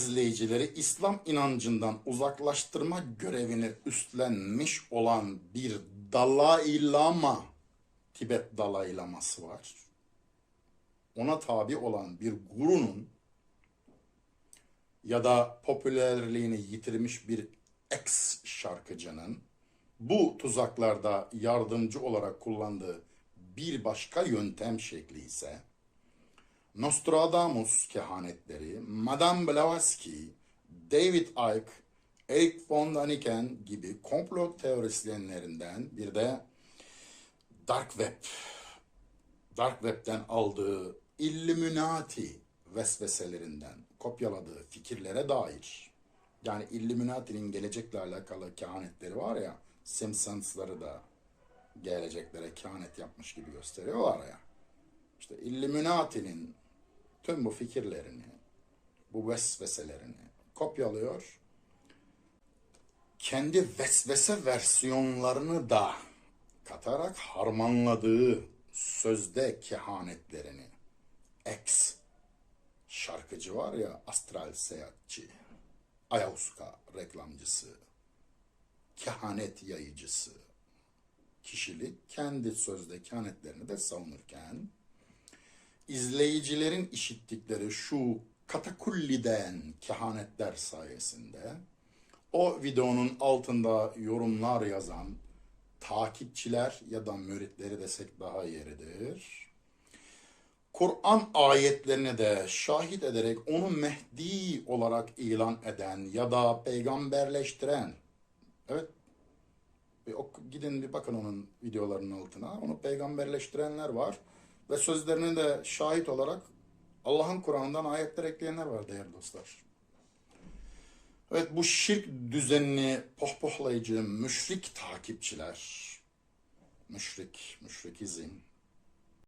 izleyicileri İslam inancından uzaklaştırma görevini üstlenmiş olan bir Dalai Lama, Tibet Dalai Laması var. Ona tabi olan bir gurunun ya da popülerliğini yitirmiş bir ex şarkıcının bu tuzaklarda yardımcı olarak kullandığı bir başka yöntem şekli ise Nostradamus kehanetleri, Madame Blavatsky, David Icke, Eric von Daniken gibi komplo teorisyenlerinden bir de Dark Web, Dark Web'den aldığı Illuminati vesveselerinden kopyaladığı fikirlere dair. Yani Illuminati'nin gelecekle alakalı kehanetleri var ya, Simpsons'ları da geleceklere kehanet yapmış gibi gösteriyorlar ya. İşte Illuminati'nin tüm bu fikirlerini, bu vesveselerini kopyalıyor. Kendi vesvese versiyonlarını da katarak harmanladığı sözde kehanetlerini ex şarkıcı var ya astral seyahatçi, Ayahuasca reklamcısı, kehanet yayıcısı, kişilik kendi sözde kehanetlerini de savunurken izleyicilerin işittikleri şu katakulliden kehanetler sayesinde o videonun altında yorumlar yazan takipçiler ya da müritleri desek daha yeridir. Kur'an ayetlerini de şahit ederek onu Mehdi olarak ilan eden ya da peygamberleştiren evet bir ok- gidin bir bakın onun videolarının altına. Onu peygamberleştirenler var. Ve sözlerine de şahit olarak Allah'ın Kur'an'ından ayetler ekleyenler var değerli dostlar. Evet bu şirk düzenini pohpohlayıcı müşrik takipçiler, müşrik, müşrikizm